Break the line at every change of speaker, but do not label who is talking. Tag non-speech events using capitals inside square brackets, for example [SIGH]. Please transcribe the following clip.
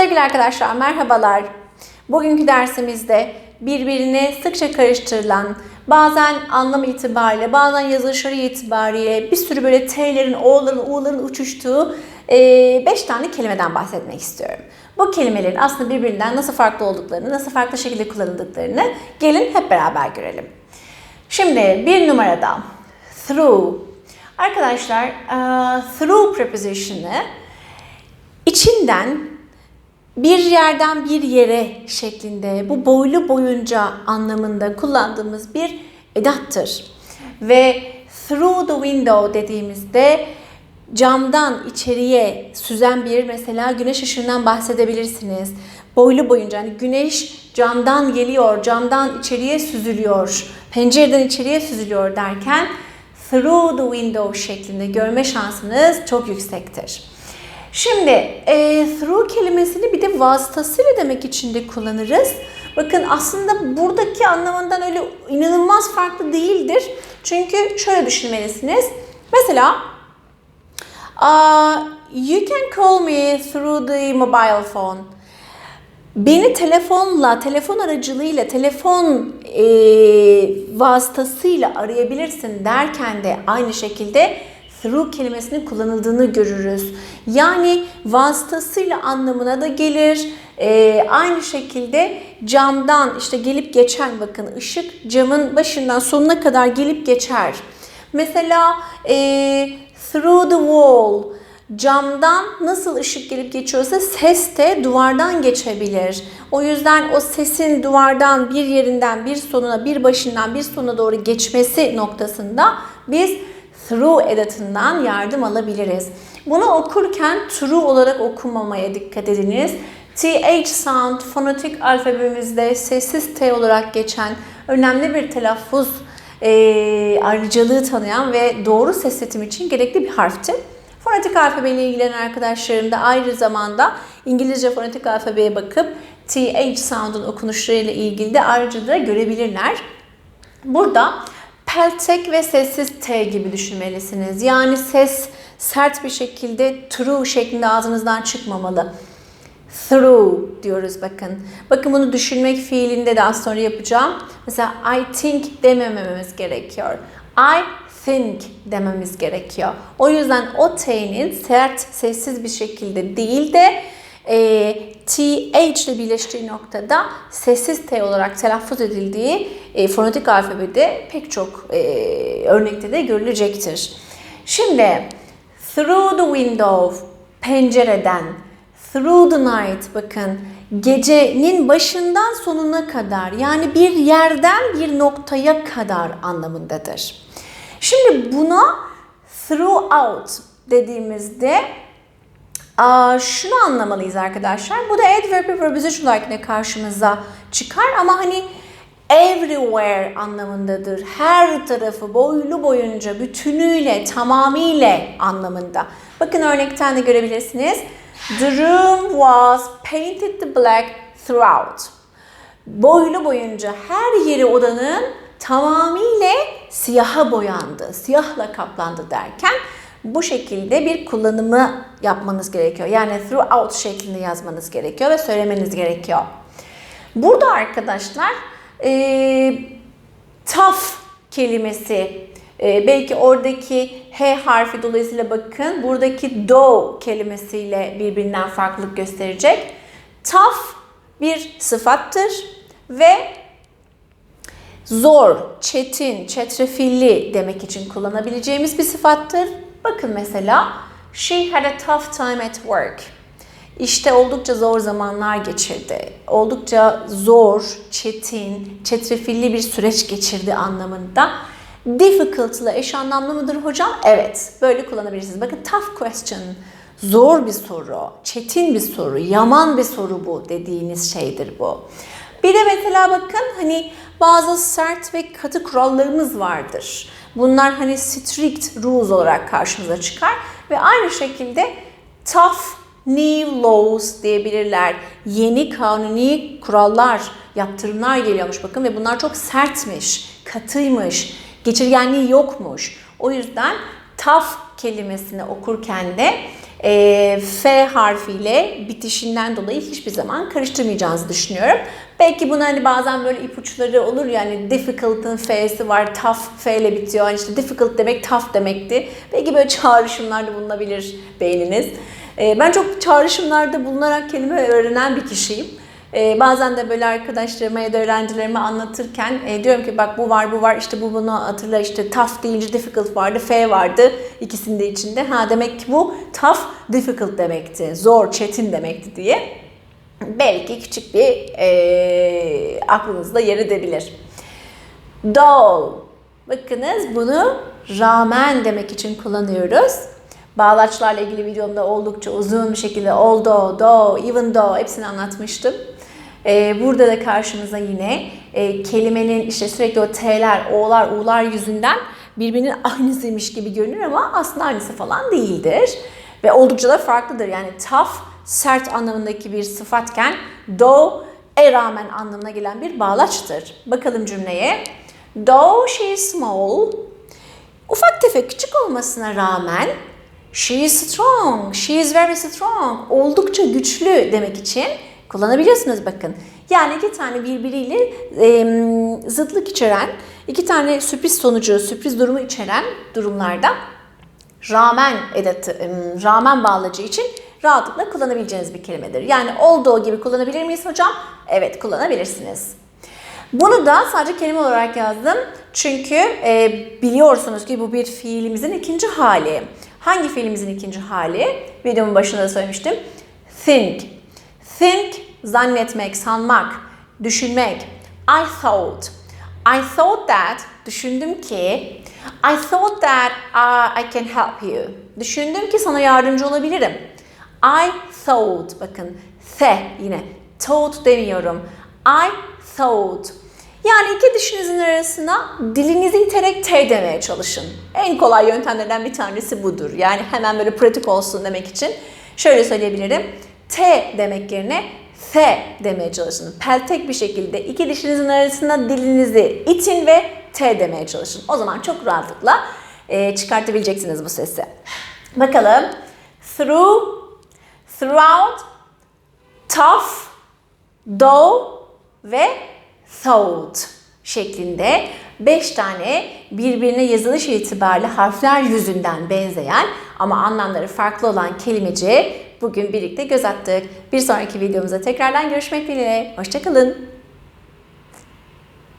Sevgili arkadaşlar merhabalar. Bugünkü dersimizde birbirine sıkça karıştırılan, bazen anlam itibariyle, bazen yazılışları itibariyle bir sürü böyle T'lerin, O'ların, U'ların uçuştuğu 5 tane kelimeden bahsetmek istiyorum. Bu kelimelerin aslında birbirinden nasıl farklı olduklarını, nasıl farklı şekilde kullanıldıklarını gelin hep beraber görelim. Şimdi bir numarada through. Arkadaşlar uh, through preposition'ı içinden bir yerden bir yere şeklinde bu boylu boyunca anlamında kullandığımız bir edattır. Ve through the window dediğimizde camdan içeriye süzen bir mesela güneş ışığından bahsedebilirsiniz. Boylu boyunca hani güneş camdan geliyor, camdan içeriye süzülüyor, pencereden içeriye süzülüyor derken through the window şeklinde görme şansınız çok yüksektir. Şimdi e, through kelimesini bir de vasıtasıyla demek için de kullanırız. Bakın aslında buradaki anlamından öyle inanılmaz farklı değildir. Çünkü şöyle düşünmelisiniz. Mesela uh, you can call me through the mobile phone. Beni telefonla, telefon aracılığıyla, telefon e, vasıtasıyla arayabilirsin derken de aynı şekilde through kelimesinin kullanıldığını görürüz. Yani vasıtasıyla anlamına da gelir. Ee, aynı şekilde camdan işte gelip geçen bakın ışık camın başından sonuna kadar gelip geçer. Mesela e, through the wall camdan nasıl ışık gelip geçiyorsa ses de duvardan geçebilir. O yüzden o sesin duvardan bir yerinden bir sonuna bir başından bir sonuna doğru geçmesi noktasında biz through edatından yardım alabiliriz. Bunu okurken true olarak okumamaya dikkat ediniz. TH sound fonetik alfabemizde sessiz T olarak geçen önemli bir telaffuz e, ayrıcalığı tanıyan ve doğru ses seçimi için gerekli bir harftir. Fonetik alfabeyle ilgilenen arkadaşlarım da ayrı zamanda İngilizce fonetik alfabeye bakıp TH sound'un okunuşlarıyla ilgili de ayrıca da görebilirler. Burada peltek ve sessiz T gibi düşünmelisiniz. Yani ses sert bir şekilde true şeklinde ağzınızdan çıkmamalı. Through diyoruz bakın. Bakın bunu düşünmek fiilinde de az sonra yapacağım. Mesela I think demememiz gerekiyor. I think dememiz gerekiyor. O yüzden o T'nin sert, sessiz bir şekilde değil de e, TH ile birleştiği noktada sessiz T olarak telaffuz edildiği e, fonetik alfabede pek çok e, örnekte de görülecektir. Şimdi through the window pencereden through the night bakın gecenin başından sonuna kadar yani bir yerden bir noktaya kadar anlamındadır. Şimdi buna throughout dediğimizde şunu anlamalıyız arkadaşlar. Bu da adverb preposition olarak karşımıza çıkar ama hani everywhere anlamındadır. Her tarafı boylu boyunca bütünüyle, tamamıyla anlamında. Bakın örnekten de görebilirsiniz. The room was painted black throughout. Boylu boyunca her yeri odanın tamamıyla siyaha boyandı, siyahla kaplandı derken bu şekilde bir kullanımı yapmanız gerekiyor. Yani throughout şeklinde yazmanız gerekiyor ve söylemeniz gerekiyor. Burada arkadaşlar e, tough kelimesi e, belki oradaki H harfi dolayısıyla bakın buradaki do kelimesiyle birbirinden farklılık gösterecek. Tough bir sıfattır ve zor, çetin, çetrefilli demek için kullanabileceğimiz bir sıfattır. Bakın mesela she had a tough time at work. İşte oldukça zor zamanlar geçirdi. Oldukça zor, çetin, çetrefilli bir süreç geçirdi anlamında. Difficult ile eş anlamlı mıdır hocam? Evet, böyle kullanabilirsiniz. Bakın tough question, zor bir soru, çetin bir soru, yaman bir soru bu dediğiniz şeydir bu. Bir de mesela bakın hani bazı sert ve katı kurallarımız vardır. Bunlar hani strict rules olarak karşımıza çıkar ve aynı şekilde tough new laws diyebilirler. Yeni kanuni kurallar, yaptırımlar geliyormuş bakın ve bunlar çok sertmiş, katıymış, geçirgenliği yokmuş. O yüzden tough kelimesini okurken de e, F harfiyle bitişinden dolayı hiçbir zaman karıştırmayacağınızı düşünüyorum. Belki buna hani bazen böyle ipuçları olur ya hani difficult'ın F'si var, tough F ile bitiyor. Hani işte difficult demek tough demekti. Belki böyle [LAUGHS] çağrışımlarda bulunabilir beyniniz. E, ben çok çağrışımlarda bulunarak kelime öğrenen bir kişiyim. Ee, bazen de böyle arkadaşlarıma ya da öğrencilerime anlatırken e, diyorum ki bak bu var bu var işte bu bunu hatırla işte tough deyince difficult vardı F vardı ikisinde içinde. Ha demek ki bu tough difficult demekti zor çetin demekti diye. Belki küçük bir e, aklınızda yer edebilir. Doll. Bakınız bunu rağmen demek için kullanıyoruz. Bağlaçlarla ilgili videomda oldukça uzun bir şekilde although, though, even though hepsini anlatmıştım. Ee, burada da karşımıza yine e, kelimenin işte sürekli o T'ler, O'lar, U'lar yüzünden birbirinin [LAUGHS] aynısıymış gibi görünür ama aslında aynısı falan değildir. Ve oldukça da farklıdır. Yani tough, sert anlamındaki bir sıfatken though, e rağmen anlamına gelen bir bağlaçtır. Bakalım cümleye. Though she is small, ufak tefek küçük olmasına rağmen she is strong, she is very strong, oldukça güçlü demek için kullanabiliyorsunuz bakın. Yani iki tane birbiriyle e, zıtlık içeren, iki tane sürpriz sonucu, sürpriz durumu içeren durumlarda rağmen edatı, e, rağmen bağlacı için rahatlıkla kullanabileceğiniz bir kelimedir. Yani olduğu gibi kullanabilir miyiz hocam? Evet kullanabilirsiniz. Bunu da sadece kelime olarak yazdım. Çünkü e, biliyorsunuz ki bu bir fiilimizin ikinci hali. Hangi fiilimizin ikinci hali? Videomun başında da söylemiştim. Think. Think, zannetmek, sanmak, düşünmek. I thought. I thought that, düşündüm ki, I thought that uh, I can help you. Düşündüm ki sana yardımcı olabilirim. I thought, bakın, the yine, thought demiyorum. I thought. Yani iki dişinizin arasına dilinizi iterek T demeye çalışın. En kolay yöntemlerden bir tanesi budur. Yani hemen böyle pratik olsun demek için şöyle söyleyebilirim. T demek yerine F demeye çalışın. Peltek bir şekilde iki dişinizin arasına dilinizi itin ve T demeye çalışın. O zaman çok rahatlıkla e, çıkartabileceksiniz bu sesi. Bakalım. Through, throughout, tough, though ve thought şeklinde 5 tane birbirine yazılış itibariyle harfler yüzünden benzeyen ama anlamları farklı olan kelimeci bugün birlikte göz attık. Bir sonraki videomuzda tekrardan görüşmek dileğiyle. Hoşçakalın.